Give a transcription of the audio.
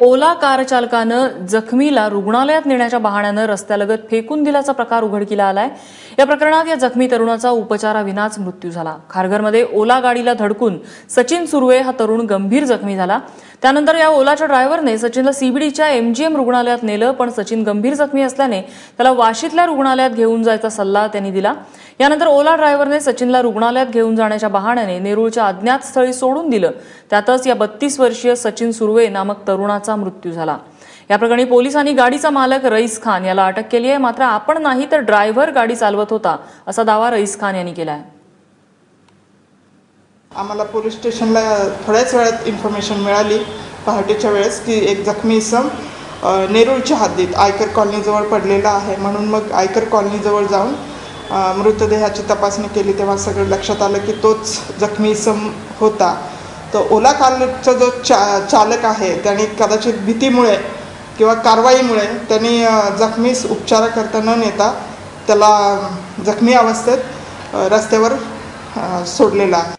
ओला car चालकानं जखमीला रुग्णालयात नेण्याच्या बहाण्यानं रस्त्यालगत फेकून दिल्याचा प्रकार उघडकीला आलाय. या प्रकरणात या जखमी तरुणाचा उपचाराविनाच मृत्यू झाला. खारघरमध्ये ओला गाडीला धडकून सचिन सुर्वे हा तरुण गंभीर जखमी झाला. त्यानंतर या ओलाच्या ड्रायव्हरने सचिनला सीबीडीच्या एमजीएम रुग्णालयात नेलं पण सचिन गंभीर जखमी असल्याने त्याला वाशीतल्या रुग्णालयात घेऊन जायचा सल्ला त्यांनी दिला. यानंतर ओला ड्रायव्हरने सचिनला रुग्णालयात घेऊन जाण्याच्या बहाण्याने नेरूळच्या अज्ञात स्थळी सोडून दिलं. त्यातच या बत्तीस वर्षीय सचिन सुर्वे नामक तरुणाचा मृत्यू झाला. या प्रकरणी पोलिसांनी गाडीचा मालक रईस खान याला अटक केली आहे मात्र आपण नाही तर ड्रायव्हर गाडी चालवत होता असा दावा रईस खान यांनी केला आहे आम्हाला पोलीस स्टेशनला थोड्याच वेळात इन्फॉर्मेशन मिळाली. पहाटेच्या वेळेस की एक जखमी इसम नेरूळच्या हद्दीत आयकर कॉलनीजवळ पडलेला आहे. म्हणून मग आयकर कॉलनीजवळ जाऊन मृतदेहाची तपासणी केली. तेव्हा सगळं लक्षात आलं की तोच जखमी इसम होता. तर ओला कारचा जो चा चालक आहे त्याने कदाचित भीतीमुळे किंवा कारवाईमुळे त्यांनी जखमीस जखमीस उपचाराकरता न नेता त्याला जखमी अवस्थेत रस्त्यावर सोडलेला आहे.